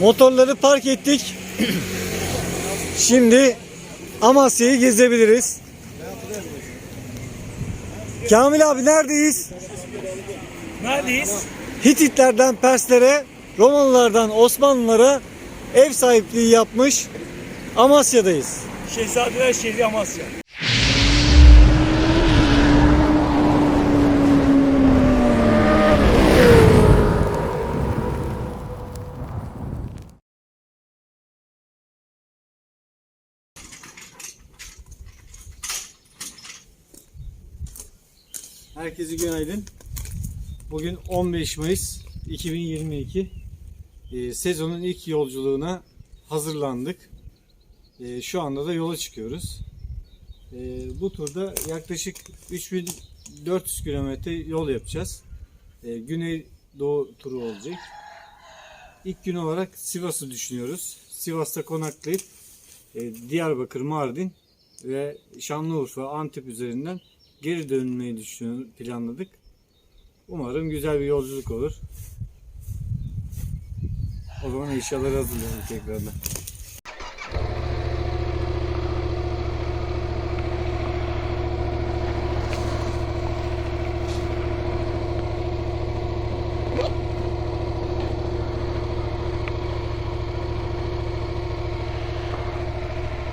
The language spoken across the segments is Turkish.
Motorları park ettik. Şimdi Amasya'yı gezebiliriz. Kamil abi neredeyiz? Neredeyiz? Hititlerden Perslere, Romalılardan Osmanlılara ev sahipliği yapmış Amasya'dayız. Şehzadeler şehri Amasya. Herkese günaydın. Bugün 15 Mayıs 2022. Ee, sezonun ilk yolculuğuna hazırlandık. Ee, şu anda da yola çıkıyoruz. Ee, bu turda yaklaşık 3400 kilometre yol yapacağız. Ee, Güney Doğu turu olacak. İlk gün olarak Sivas'ı düşünüyoruz. Sivas'ta konaklayıp e, Diyarbakır, Mardin ve Şanlıurfa, Antep üzerinden geri dönmeyi düşünüyoruz, planladık. Umarım güzel bir yolculuk olur. O zaman eşyaları hazırlayalım tekrardan.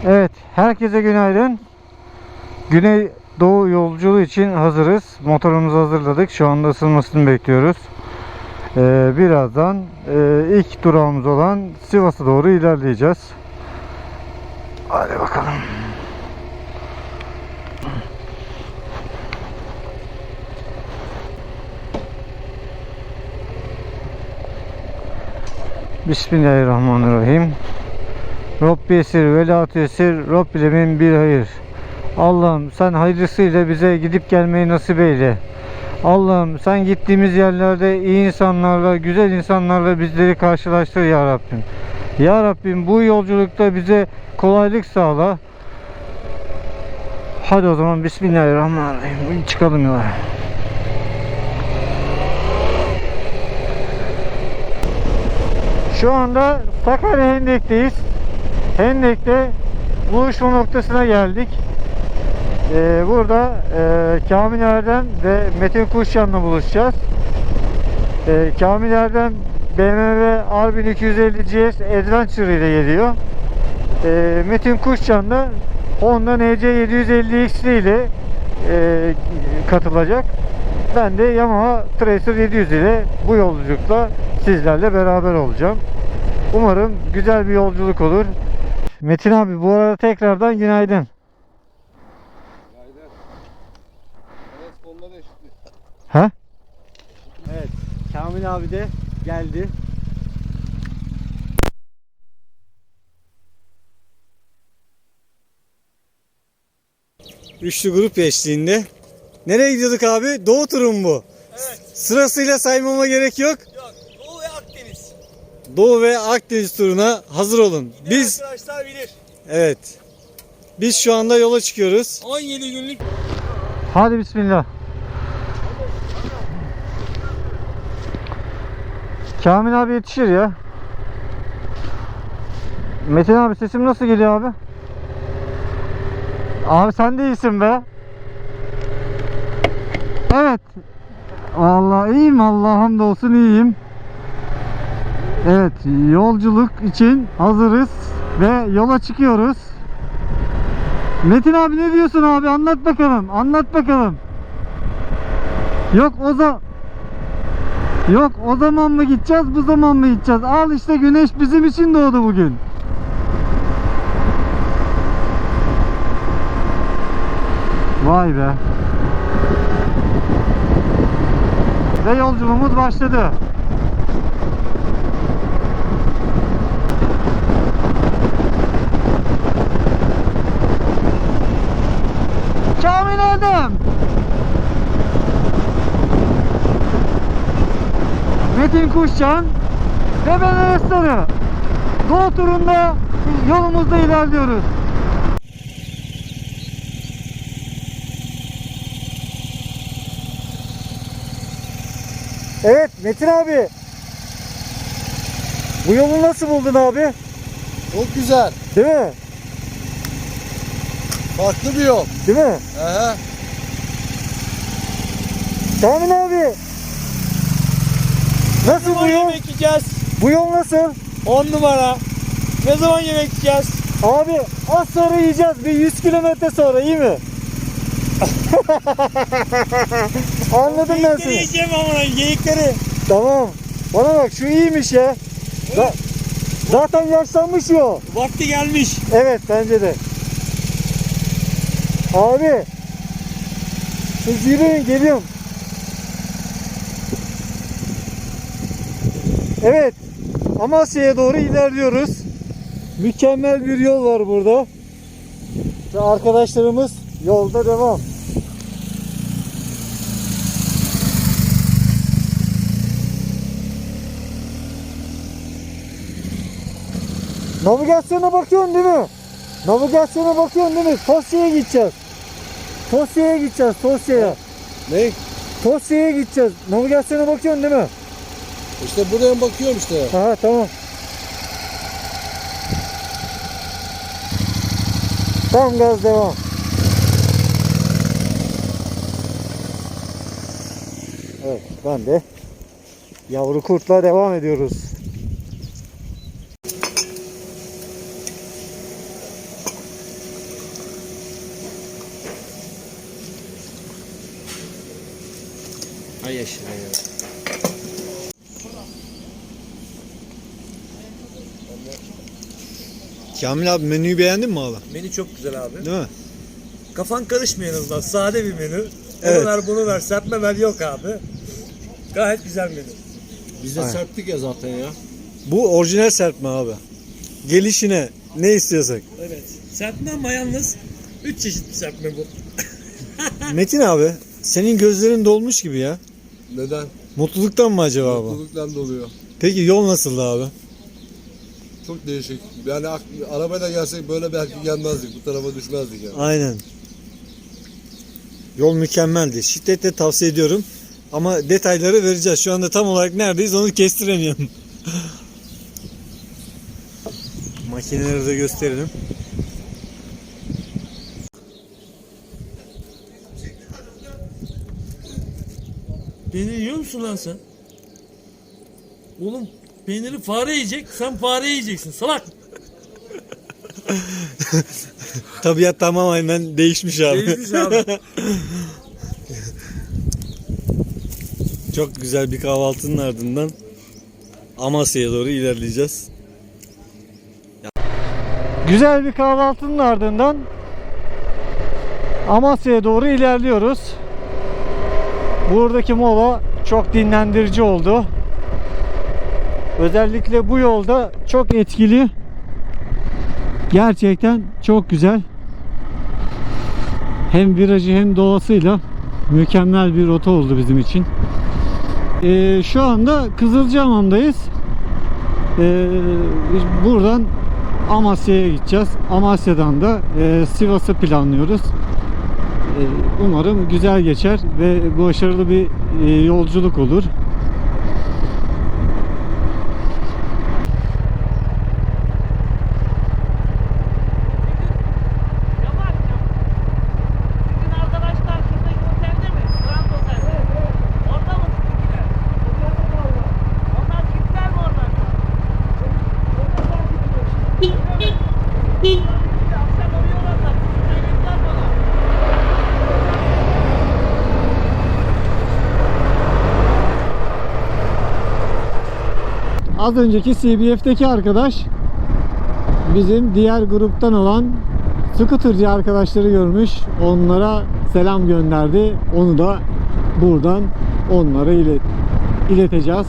Evet, herkese günaydın. Güney Doğu yolculuğu için hazırız. Motorumuzu hazırladık. Şu anda ısınmasını bekliyoruz. Ee, birazdan e, ilk durağımız olan Sivas'a doğru ilerleyeceğiz. Hadi bakalım. Bismillahirrahmanirrahim. Rabbi esir ve la tesir Rabbil emin bir hayır. Allah'ım sen hayırlısıyla bize gidip gelmeyi nasip eyle. Allah'ım sen gittiğimiz yerlerde iyi insanlarla, güzel insanlarla bizleri karşılaştır ya Rabbim. Ya Rabbim bu yolculukta bize kolaylık sağla. Hadi o zaman Bismillahirrahmanirrahim. Çıkalım yola. Şu anda Sakarya Hendek'teyiz. Hendek'te buluşma noktasına geldik. Ee, burada e, Kamil Erdem ve Metin Kuşcan'la buluşacağız. Ee, Kamil Erdem BMW R1250 GS Adventure ile geliyor. Ee, Metin Kuşcan da Honda NC750X ile e, katılacak. Ben de Yamaha Tracer 700 ile bu yolculukla sizlerle beraber olacağım. Umarım güzel bir yolculuk olur. Metin abi bu arada tekrardan günaydın. Aynen. Enes konuları eşitli. Ha? Evet. Kamil abi de geldi. Üçlü grup eşliğinde. Nereye gidiyorduk abi? Doğu turu mu bu? Evet. Sırasıyla saymama gerek yok. Yok. Doğu ve Akdeniz. Doğu ve Akdeniz turuna hazır olun. Biz Arkadaşlar bilir. evet. Biz şu anda yola çıkıyoruz. 17 günlük Hadi bismillah. Kamil abi yetişir ya. Metin abi sesim nasıl geliyor abi? Abi sen de iyisin be. Evet. Vallahi iyiyim Allah hamdolsun iyiyim. Evet yolculuk için hazırız ve yola çıkıyoruz. Metin abi ne diyorsun abi anlat bakalım anlat bakalım. Yok o zaman Yok o zaman mı gideceğiz bu zaman mı gideceğiz? Al işte güneş bizim için doğdu bugün. Vay be. Ve yolculuğumuz başladı. Kamil Erdem. Metin Kuşcan ve ben Enes'leri. Doğu turunda yolumuzda ilerliyoruz. Evet Metin abi. Bu yolu nasıl buldun abi? Çok güzel. Değil mi? Farklı bir yol. Değil mi? Aha. Kamil abi. Nasıl bu yol? yemek yiyeceğiz? Bu yol nasıl? 10 numara. Ne zaman yemek yiyeceğiz? Abi az sonra yiyeceğiz. Bir 100 kilometre sonra iyi mi? Anladım ben Geyikleri seni. yiyeceğim ama geyikleri. Tamam. Bana bak şu iyiymiş ya. Za- zaten yaşlanmış ya. o. Vakti gelmiş. Evet bence de. Abi. Siz yürüyün geliyorum. Evet. Amasya'ya doğru ilerliyoruz. Mükemmel bir yol var burada. Ve arkadaşlarımız yolda devam. Navigasyona bakıyorsun değil mi? Navigasyona bakıyorsun değil mi? Tosya'ya gideceğiz. Tosya'ya gideceğiz, Tosya'ya. Ne? Tosya'ya gideceğiz. Navigasyona bakıyorsun değil mi? İşte buradan bakıyorum işte. Aha tamam. Tam gaz devam. Evet ben de yavru kurtla devam ediyoruz. Ay yaşına ya. Kamil abi menüyü beğendin mi abi? Menü çok güzel abi. Değil mi? Kafan karışmıyor en azından. Sade bir menü. Onu Evet. ver bunu ver. Serpme ver yok abi. Gayet güzel menü. Biz de Aynen. serptik ya zaten ya. Bu orijinal serpme abi. Gelişine ne istiyorsak. Evet. Serpme ama yalnız 3 çeşit bir serpme bu. Metin abi senin gözlerin dolmuş gibi ya. Neden? Mutluluktan mı acaba bu? Mutluluktan doluyor. Peki yol nasıldı abi? Çok değişik. Yani arabayla gelsek böyle belki gelmezdik. Bu tarafa düşmezdik yani. Aynen. Yol mükemmeldi. Şiddetle tavsiye ediyorum. Ama detayları vereceğiz. Şu anda tam olarak neredeyiz onu kestiremiyorum. Makineleri de gösterelim. Peynir yiyor musun lan sen? Oğlum peyniri fare yiyecek, sen fare yiyeceksin salak. Tabiat tamamen değişmiş abi. Değişmiş abi. Çok güzel bir kahvaltının ardından Amasya'ya doğru ilerleyeceğiz. Güzel bir kahvaltının ardından Amasya'ya doğru ilerliyoruz. Buradaki mola çok dinlendirici oldu. Özellikle bu yolda çok etkili. Gerçekten çok güzel. Hem virajı hem doğasıyla mükemmel bir rota oldu bizim için. Ee, şu anda Kızılcahamam'dayız. Ee, buradan Amasya'ya gideceğiz. Amasya'dan da e, Sivas'ı planlıyoruz. E, umarım güzel geçer ve başarılı bir e, yolculuk olur. Yaman'cığım. Sizin arkadaşlar şuradaki otelde mi? Grand Otel. Orada mı sizinkiler? Onlar gittiler mi oradan? Akşam arıyorlar da söylediler bana. Az önceki CBF'teki arkadaş bizim diğer gruptan olan scooterci arkadaşları görmüş. Onlara selam gönderdi. Onu da buradan onlara ilet ileteceğiz.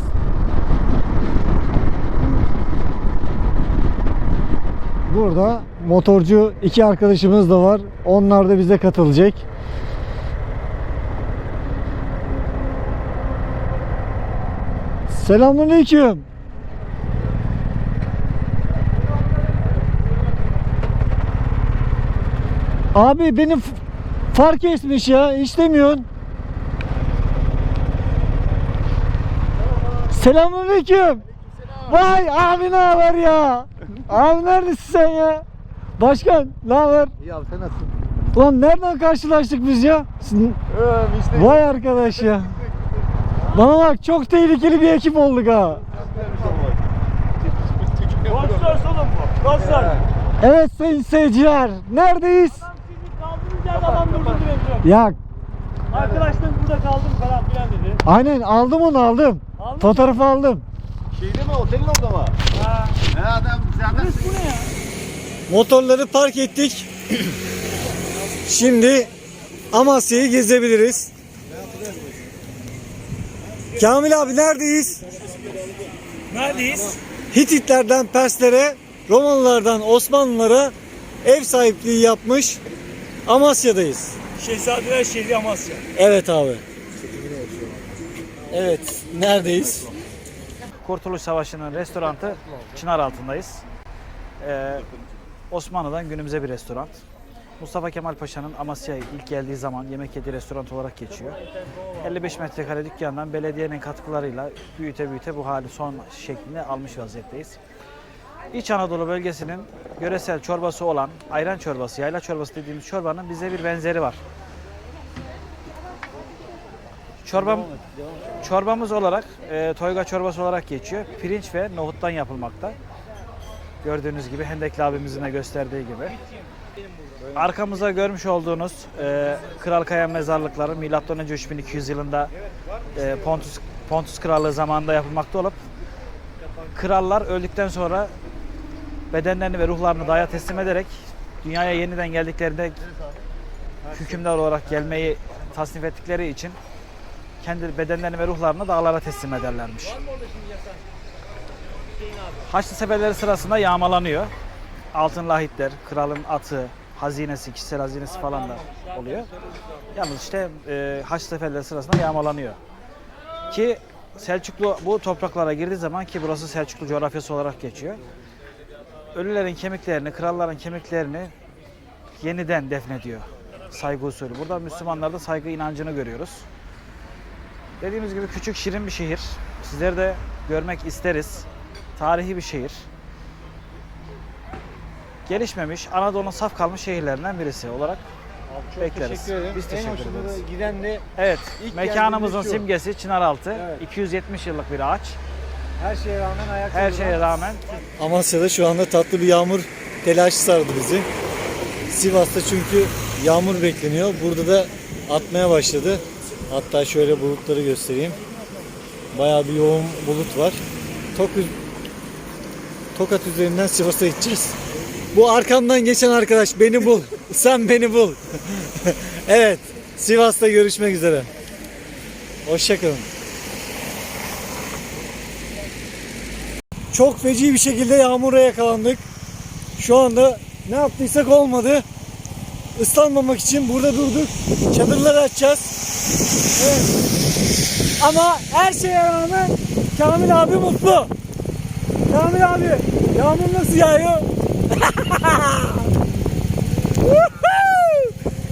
Burada motorcu iki arkadaşımız da var. Onlar da bize katılacak. Selamünaleyküm. Abi benim fark etmiş ya. İşlemiyorsun. Selamünaleyküm. Vay abi ne haber ya? Abi neredesin sen ya? Başkan ne haber? İyi abi sen nasılsın? Ulan nereden karşılaştık biz ya? Vay arkadaş ya. Bana bak çok tehlikeli bir ekip olduk ha. Boşver oğlum bu. Boşver. Evet sayın seyirciler neredeyiz? Adam durdu direkt. Ya Arkadaşlarım burada kaldım falan filan dedi. aynen aldım onu aldım. Aldın mı? Fotoğrafı aldım. Şeyde mi otelin orada mı? Ha. He adam zaten Bu ne ya? Motorları park ettik. Şimdi Amasya'yı gezebiliriz. Kamil abi neredeyiz? Neredeyiz? Hititlerden Perslere, Romalılardan Osmanlılara ev sahipliği yapmış Amasya'dayız. Şehzadeler şehri Amasya. Evet abi. Evet, neredeyiz? Kurtuluş Savaşı'nın restorantı Çınar altındayız. Ee, Osmanlı'dan günümüze bir restoran. Mustafa Kemal Paşa'nın Amasya'ya ilk geldiği zaman yemek yediği restoran olarak geçiyor. 55 metrekare dükkandan belediyenin katkılarıyla büyüte büyüte bu hali son şeklini almış vaziyetteyiz. İç Anadolu bölgesinin yöresel çorbası olan ayran çorbası, yayla çorbası dediğimiz çorbanın bize bir benzeri var. Çorbam, çorbamız olarak e, toyga çorbası olarak geçiyor. Pirinç ve nohuttan yapılmakta. Gördüğünüz gibi Hendekli abimizin de gösterdiği gibi. Arkamızda görmüş olduğunuz e, Kral Kaya mezarlıkları önce 3200 yılında e, Pontus Pontus Krallığı zamanında yapılmakta olup krallar öldükten sonra bedenlerini ve ruhlarını dağa teslim ederek dünyaya yeniden geldiklerinde hükümdar olarak gelmeyi tasnif ettikleri için kendi bedenlerini ve ruhlarını dağlara teslim ederlermiş. Haçlı seferleri sırasında yağmalanıyor. Altın lahitler, kralın atı, hazinesi, kişisel hazinesi falan da oluyor. Yalnız işte e, Haçlı seferleri sırasında yağmalanıyor. Ki Selçuklu bu topraklara girdiği zaman ki burası Selçuklu coğrafyası olarak geçiyor. Ölülerin kemiklerini, kralların kemiklerini yeniden defnediyor. Saygı usulü. Burada Müslümanlarda saygı inancını görüyoruz. Dediğimiz gibi küçük şirin bir şehir. Sizleri de görmek isteriz. Tarihi bir şehir. Gelişmemiş, Anadolu'nun saf kalmış şehirlerinden birisi olarak bekleriz. Biz teşekkür ederiz. Giden de Evet, İlk mekanımızın geldiğimiz şu. simgesi Çınaraltı. Evet. 270 yıllık bir ağaç. Her şeye rağmen ayakta Her şeye rağmen Amasya'da şu anda tatlı bir yağmur telaşı sardı bizi. Sivas'ta çünkü yağmur bekleniyor. Burada da atmaya başladı. Hatta şöyle bulutları göstereyim. Bayağı bir yoğun bulut var. Tok, Tokat üzerinden Sivas'a gideceğiz. Bu arkamdan geçen arkadaş beni bul. Sen beni bul. evet. Sivas'ta görüşmek üzere. Hoşçakalın. Çok feci bir şekilde yağmura yakalandık. Şu anda ne yaptıysak olmadı. Islanmamak için burada durduk. Çadırları açacağız. Evet. Ama her şeye rağmen Kamil abi mutlu. Kamil abi yağmur nasıl yağıyor?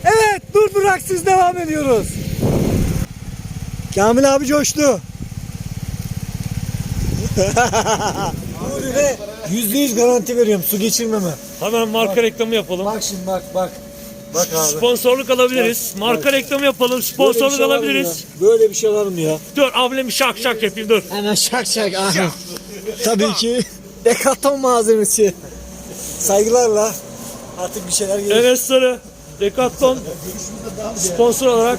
Evet durduraksız devam ediyoruz. Kamil abi coştu. Ve %100 garanti veriyorum su geçirmeme. Hemen marka reklamı yapalım. Bak şimdi bak bak. Bak abi. Sponsorluk alabiliriz. Bak, Marka bak. reklamı yapalım. Böyle bir Sponsorluk şey var mı alabiliriz. ya? Böyle bir şey var mı ya? Dur ablemi şak şak yapayım dur. Hemen şak şak. aha. Tabii ki Decathlon malzemesi. Saygılarla artık bir şeyler gelir. Enes Sarı, Decathlon sponsor olarak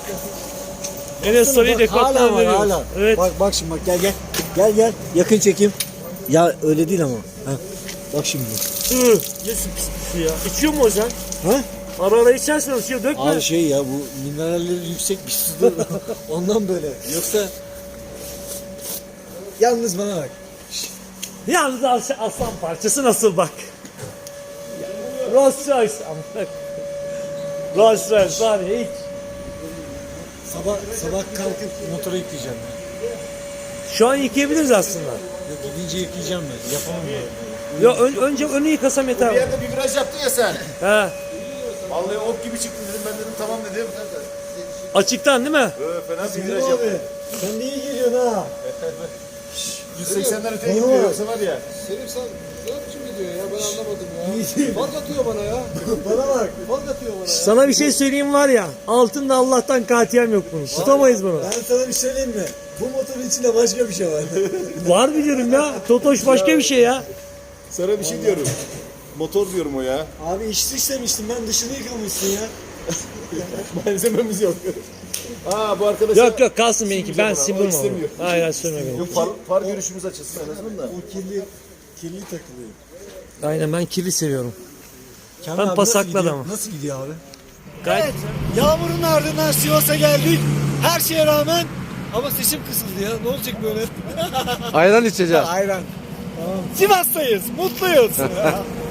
Enes Sarı'yı Bak, hala Decathlon'a var veriyoruz. hala. Evet. Bak bak şimdi bak gel gel. Gel gel yakın çekim. Ya öyle değil ama. Ha. Bak şimdi. Hı, Yesin pis pis ya. İçiyor mu hocam? Ha? Ara ara içersen ışığı dökme. Abi şey ya bu mineralleri yüksek bir su. Ondan böyle. Yoksa Yalnız bana bak. Yalnız as- aslan parçası nasıl bak. Rolls Royce amına. Rolls Royce var hiç. Sabah sabah kalkıp motora yükleyeceğim. Şu an yıkayabiliriz aslında. Yok gidince yükleyeceğim ben. Yapamam ya. Ya ön- önce önü yıkasam yeter. Bir yerde bir viraj yaptın ya sen. He. Vallahi ok gibi çıktın dedim ben dedim tamam dedim. Açıktan değil mi? Ee, fena bir viraj yaptın. sen de iyi geliyorsun ha. 180'den öteye gitmiyor yoksa var ya. Selim sen ne biçim gidiyor ya ben anlamadım ya. Fark atıyor bana ya. bana bak. Fark atıyor bana ya. Sana bir şey söyleyeyim var ya. Altında Allah'tan katiyem yok bunun. Tutamayız bunu. Ben sana bir söyleyeyim mi? Bu motorun içinde başka bir şey var. Var biliyorum ya. Totoş başka bir şey ya. Sana bir şey diyorum. Motor diyorum o ya. Abi içti istemiştim ben dışını yıkamışsın ya. Malzememiz yok. Aa bu arkadaş Yok yok kalsın benimki. Ben O sivurmam. istemiyor. Hayır hayır sürme beni. Yok far, far görüşümüz açılsın en azından da. O kirli kirli takılıyor. Aynen ben kirli seviyorum. Ben abi pasaklı nasıl gidiyor? adamım. Nasıl gidiyor abi? Gayet Yağmurun ardından Sivas'a geldik. Her şeye rağmen ama sesim kısıldı ya. Ne olacak böyle? Ayran içeceğim. Ayran. Sivas'tayız. Mutluyuz.